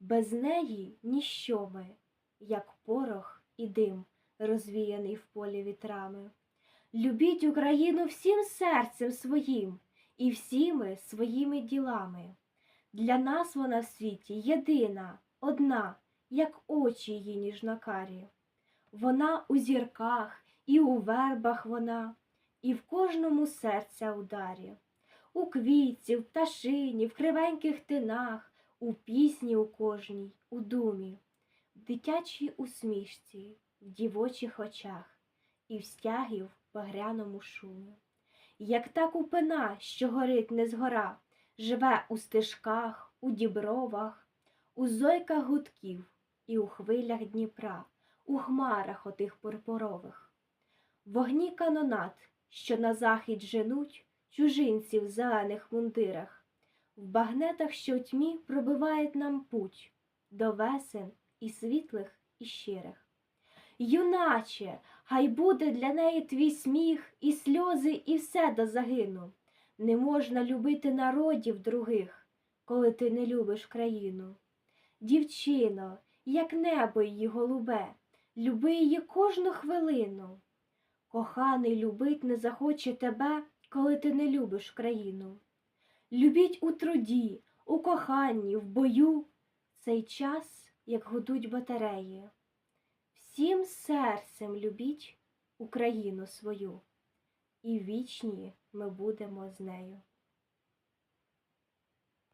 Без неї ніщо ми, як порох і дим, розвіяний в полі вітрами. Любіть Україну всім серцем своїм і всіми своїми ділами. Для нас вона в світі єдина, одна, як очі її ніжнокарі. Вона у зірках і у вербах вона, і в кожному серця ударі, у квітці, в пташині, в кривеньких тинах, у пісні у кожній, у думі, в дитячій усмішці, в дівочих очах і в стягі в багряному шумі. Як та купина, що горить не згора, живе у стежках, у дібровах, у зойках гудків і у хвилях Дніпра, у хмарах отих пурпурових. Вогні канонат, що на захід женуть чужинців в зелених мундирах, в багнетах, що тьмі пробивають нам путь до весен і світлих, і щирих. Юначе, хай буде для неї твій сміх, і сльози, і все до загину. Не можна любити народів других, коли ти не любиш країну. Дівчино, як небо її голубе, люби її кожну хвилину. Коханий любить не захоче тебе, коли ти не любиш країну. Любіть у труді, у коханні, в бою, цей час, як гудуть батареї. Всім серцем любіть Україну свою, і вічні ми будемо з нею.